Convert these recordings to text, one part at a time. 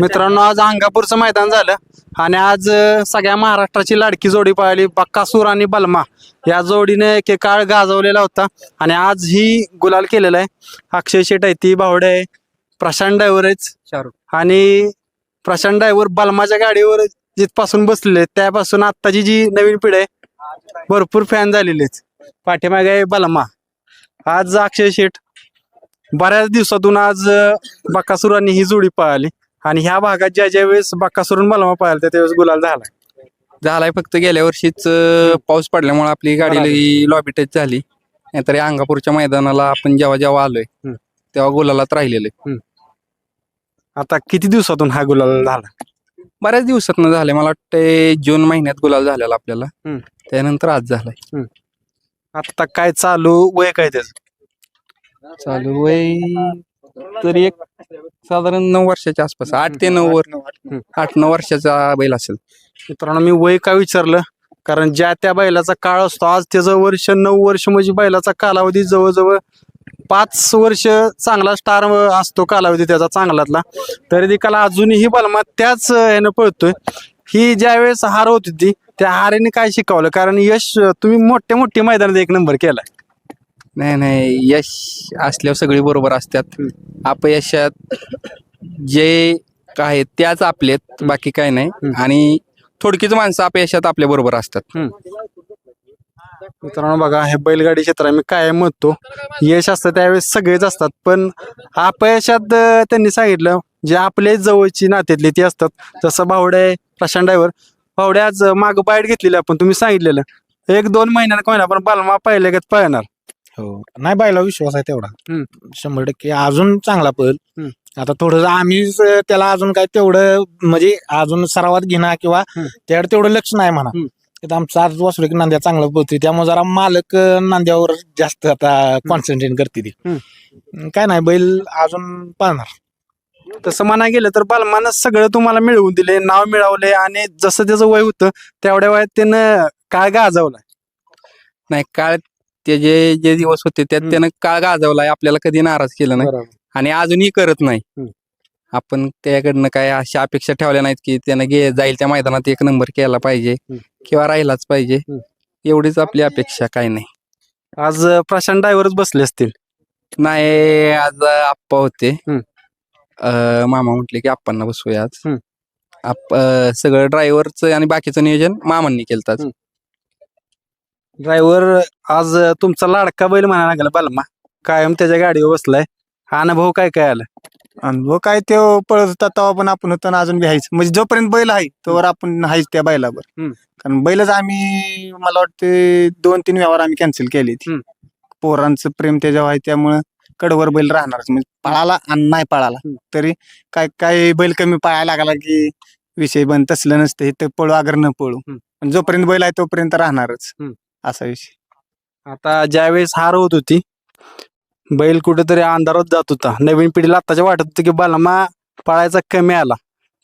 मित्रांनो आज अंगापूरचं मैदान झालं. आणि आज अं, सगळ्या महाराष्ट्राची लाडकी जोडी पाहिली. बक्कासूर आणि बलमा या जोडीने एक काळ गाजवलेला होता. आणि आज ही गुलाल केलेला आहे. अक्षय शेट आहे ती बावडे आहे. प्रशांत ड्रायव्हर आहेच शाहरुख. आणि प्रशांत ड्रायव्हर बलमाच्या गाडीवर जिथपासून बसलेले आहेत, त्यापासून आत्ताची जी नवीन पिढी आहे भरपूर फॅन झालेले आहेत. पाठीमागे आहे बलमा. आज अक्षय शेठ बऱ्याच दिवसातून आज अं, बकासुरांनी ही जोडी पळाली आणि ह्या भागात ज्या ज्या वेळेस बकासुरून बलमा पळाला त्या त्यावेळेस गुलाल झाला झालाय फक्त गेल्या वर्षीच अं, पाऊस पडल्यामुळे आपली गाडी लॉबी टच झाली. नाहीतर या अंगापूरच्या मैदानाला आपण जेव्हा जेव्हा आलोय हम्म. तेव्हा गुलालात राहिलेले आता किती दिवसातून हा गुलाल झाला? बऱ्याच दिवसात झाले मला वाटतंय जून महिन्यात गुलाल झालेला आपल्याला. हम्म. त्यानंतर आज झालाय. आता काय चालू वय काय त्याचं? चालू वय तरी एक साधारण नऊ वर्षाच्या आसपास आठ ते नऊ वर आठ नऊ वर्षाचा बैल असेल. मित्रांनो मी वय का विचारलं? कारण ज्या त्या बैलाचा काळ असतो आज त्याचं वर्ष नऊ वर्ष म्हणजे बैलाचा कालावधी जवळजवळ पाच वर्ष चांगला स्टार असतो कालावधी त्याचा चांगलातला. तरी देखील अजूनही बलमा त्याच ह्यानं पळतोय. ही ज्या वेळेस हार होती ती त्या हारेने काय शिकवलं? कारण यश तुम्ही मोठ्या मोठ्या मैदानात एक नंबर केलाय. नाही नाही. यश असल्यावर सगळी बरोबर असतात. अपयशात जे काय त्याच आपलेत बाकी काय नाही. आणि थोडकीच माणसं अपयशात आपल्या बरोबर असतात. मित्रांनो बघा हे बैलगाडी क्षेत्र मी काय म्हणतो यश असतं त्यावेळेस सगळेच असतात. पण अपयशात त्यांनी सांगितलं जे आपले जवळची नात्यातली ती असतात. जसं भावडे प्रशांत ड्रायव्हर. भावडे आज माग बाईट घेतलेली आपण तुम्ही सांगितलेलं. एक दोन महिन्यानं कोणा पण बालमा पाहिले का पळणार हो. नाही बायला विश्वास आहे तेवढा. शंभर टक्के. अजून चांगला पळेल. हम्म. आता थोडं आम्हीच त्याला अजून काय तेवढं म्हणजे अजून सरावात घेणं किंवा. त्याकडे तेवढं लक्ष नाही म्हणा. आमचा आज वासरू की नांद्या चांगलं पळतोय. त्यामुळे जरा मालक नांद्यावर जास्त आता कॉन्सन्ट्रेट करते ती. काय नाही बैल अजून पाळणार. तसं म्हणा गेलं तर बालमानं सगळं तुम्हाला मिळवून दिले नाव मिळवले आणि जसं त्याचं वय होतं तेवढ्या वयात त्यानं काय गाजवलाय. नाही काळ ते जे जे दिवस होते त्यात हम्म. त्यानं काळ गाजवलाय आपल्याला कधी नाराज केलं नाही आणि अजूनही करत नाही. आपण त्याकडनं काय अशा अपेक्षा ठेवल्या नाहीत की त्यानं गे जाईल त्या मैदानात एक नंबर केला पाहिजे हम्म. किंवा राहिलाच पाहिजे हम्म. एवढीच आपली अपेक्षा काय नाही आज अं, प्रशांत ड्रायव्हरच बसले असतील नाही आज आप्पा होते हम्म. अं, मामा म्हटले की आप्पांना बसूया आज हम्म. अं, सगळं ड्रायव्हरचं आणि बाकीचं नियोजन मामांनी केलं आज हम्म. ड्रायव्हर आज तुमचा लाडका बैल म्हणायला लागला बालमा कायम त्याच्या गाडीवर बसलाय. हा अनुभव काय काय आला? अनुभव काय ते पळत होता तेव्हा पण आपण होतो ना अजून आहेच म्हणजे जोपर्यंत बैल आहे तोवर आपण आहेच त्या बैलावर. हम्म. कारण बैलच आम्ही मला वाटते दोन तीन व्यवहार आम्ही कॅन्सल केले हम्म. पोरांचं प्रेम त्याच्यावर आहे त्यामुळं कडवर बैल राहणारच म्हणजे पळाला आणि नाही पळाला. हम्म. तरी काय काय बैल कमी पळायला लागला की विषय बंद. तसलं नसतं. हे तर पळू अगर न पळू. हम्म. पण जोपर्यंत बैल आहे तोपर्यंत राहणारच. हम्म. असा विषय. आता ज्यावेळेस हार होत होती बैल कुठेतरी अंधारात जात होता. नवीन पिढीला आताच्या वाटत होतं की बालमा पळायचा कमी आला.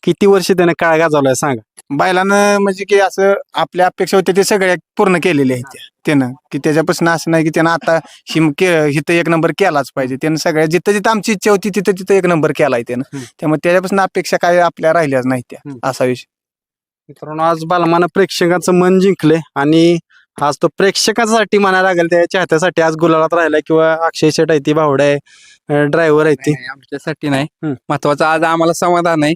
किती वर्ष त्याने काळ गाजवलाय सांगा. बैलानं म्हणजे की असं आपल्या अपेक्षा होत्या ते सगळ्या पूर्ण केलेल्या आहेत त्या- त्यानं की त्याच्यापासून असं नाही की त्यानं आता हिम के इथं एक नंबर केलाच पाहिजे. त्यानं सगळ्या जिथं जिथं आमची इच्छा होती तिथं तिथं एक नंबर केलाय त्यानं. हम्म. त्यामुळे त्याच्यापासून अपेक्षा काय आपल्या राहिल्याच नाही त्या. हम्म. असा विषय. मित्रांनो आज बालमानं प्रेक्षकांचं मन जिंकले आणि आज तो प्रेक्षकांसाठी म्हणायला लागेल त्या चाहत्यासाठी आज गुलालात राहिला किंवा अक्षय शेट आहे ती भावडा आहे ड्रायव्हर आहे ती. नाही, आमच्यासाठी नाही. हम्म. महत्वाचं आज आम्हाला समाधान आहे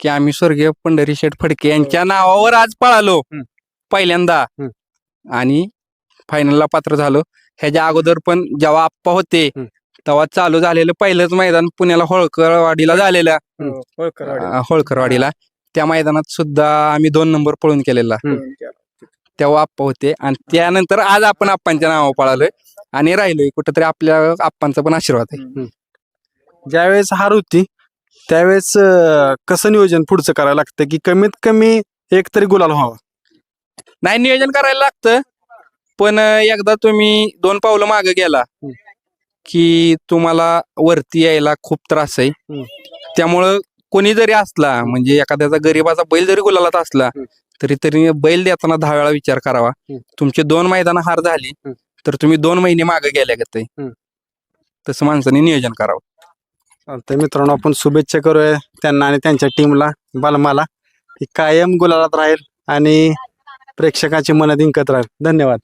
की आम्ही स्वर्गीय पंढरी शेठ फडके यांच्या नावावर आज पळालो. हम्म. पहिल्यांदा. हम्म. आणि फायनलला पात्र झालो. ह्याच्या अगोदर पण जेव्हा आप्पा होते हम्म. तेव्हा चालू झालेलं पहिलंच मैदान पुण्याला होळकरवाडीला झालेलं. अं, होळकरवाडीला. त्या मैदानात सुद्धा आम्ही दोन नंबर पळून केलेला. तेव्हा आप्पा होते. आणि त्यानंतर आज आपण आप्पांच्या नावावर पळालोय. आणि राहिलोय कुठंतरी आपल्या आप्पांचा पण आशीर्वाद आहे. ज्यावेळेस हार होती त्यावेळेस अं, कसं नियोजन पुढचं करायला लागतं की कमीत कमी एक तरी गुलाल व्हावा? नाही नियोजन करायला लागतं. पण अं, एकदा तुम्ही दोन पावलं मागे गेला हम्म. की तुम्हाला वरती यायला खूप त्रास आहे. हम्म. त्यामुळं कोणी जरी असला म्हणजे एखाद्याचा गरीबाचा बैल जरी गुलालात असला हम्म. तरी तरी बैल देताना दहा वेळा विचार करावा हम्म. तुमचे दोन मैदान हार झाली हम्म. तर तुम्ही दोन महिने मागे गेल्या गत हम्म. तसं माणसाने नियोजन करावं चालतंय मित्रांनो आपण शुभेच्छा करूया त्यांना आणि त्यांच्या टीमला बालमाला ही कायम गुलालात राहील आणि प्रेक्षकाची मन जिंकत राहील धन्यवाद